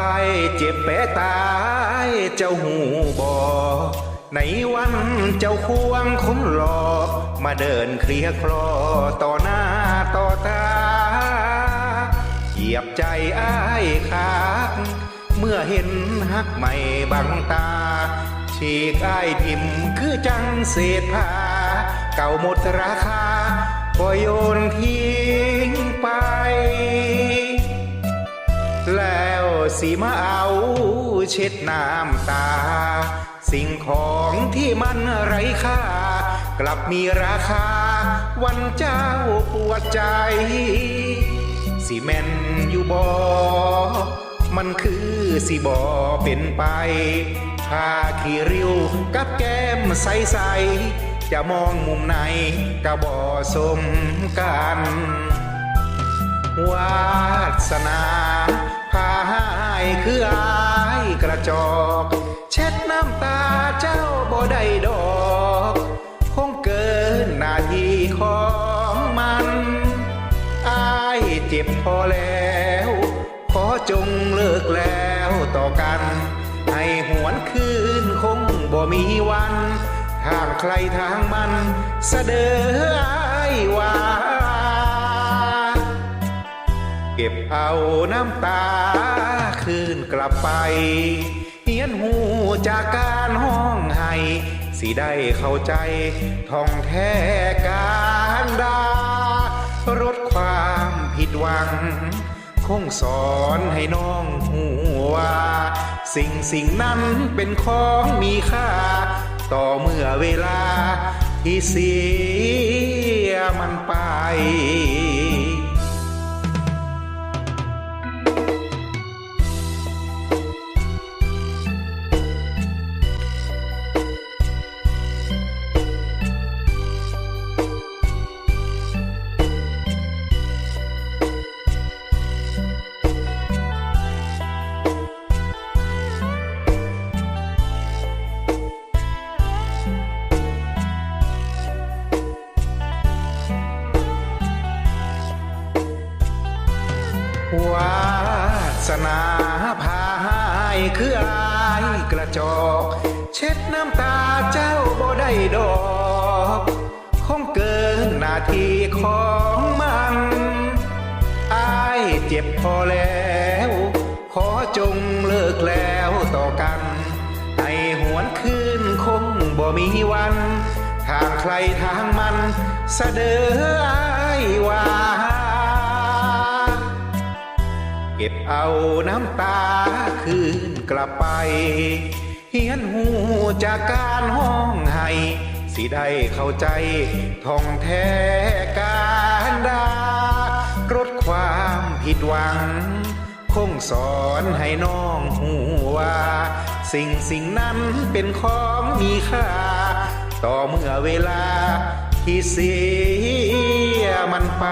ายเจ็บแปะตายเจ้าหูบอในวันเจ้าควงคนหลอกมาเดินเคลียคลอต่อหน้าต่อตา เหยียบใจอ้ายขาดเมื่อเห็นฮักใหม่บังตา ฉีกอ้ายทิมคือจังเศษผ้า เก่าหมดราคาก็โยนทิ้งไป สีมาเอาเช็ดน้ำตา สิ่งของที่มันไร้ค่า กลับมีราคา วันเจ้าปวดใจสิแม่นอยู่บอมันคือสิบอเป็นไปผ้าขี้ริ้วกับแก้มใสๆจะมองมุมไหนก็บอสมกันวาสนา คืออายกระจอก เช็ดน้ำตาเจ้าบ่ได้ดอก คงเกินหน้าที่ของมันอายเจ็บพอแล้ว ขอจงเลิกแล้วต่อกัน ให้หวนคืนคงบ่มีวันทางใครทางมันเสดออายว่าเก็บเอาน้ำตา นกลับไปเฮียนหูจากการห้องให้สิได้เข้าใจท่องแท้การดารดความผิดหวัง คงสอนให้น้องหูว่าสิ่งสิ่งนั้นเป็นของมีค่า ต่อเมื่อเวลาที่เสียมันไป วาสนาพาให้คืออายกระจอก เช็ดน้ำตาเจ้าบ่ได้ดอกคงเกินหน้าที่ของมันอายเจ็บพอแล้ว ขอจงเลิกแล้วต่อกัน ให้หวนคืนคงบ่มีวัน ทางใครทางมันเสดออายว่า เอาน้ำตาคืนกลับไป เฮียนหูจากการห้องให้สิได้เข้าใจท่องแท้การดารดความผิดหวัง คงสอนให้น้องหูว่า สิ่งสิ่งนั้นเป็นของมีค่า ต่อเมื่อเวลาที่เสียมันไป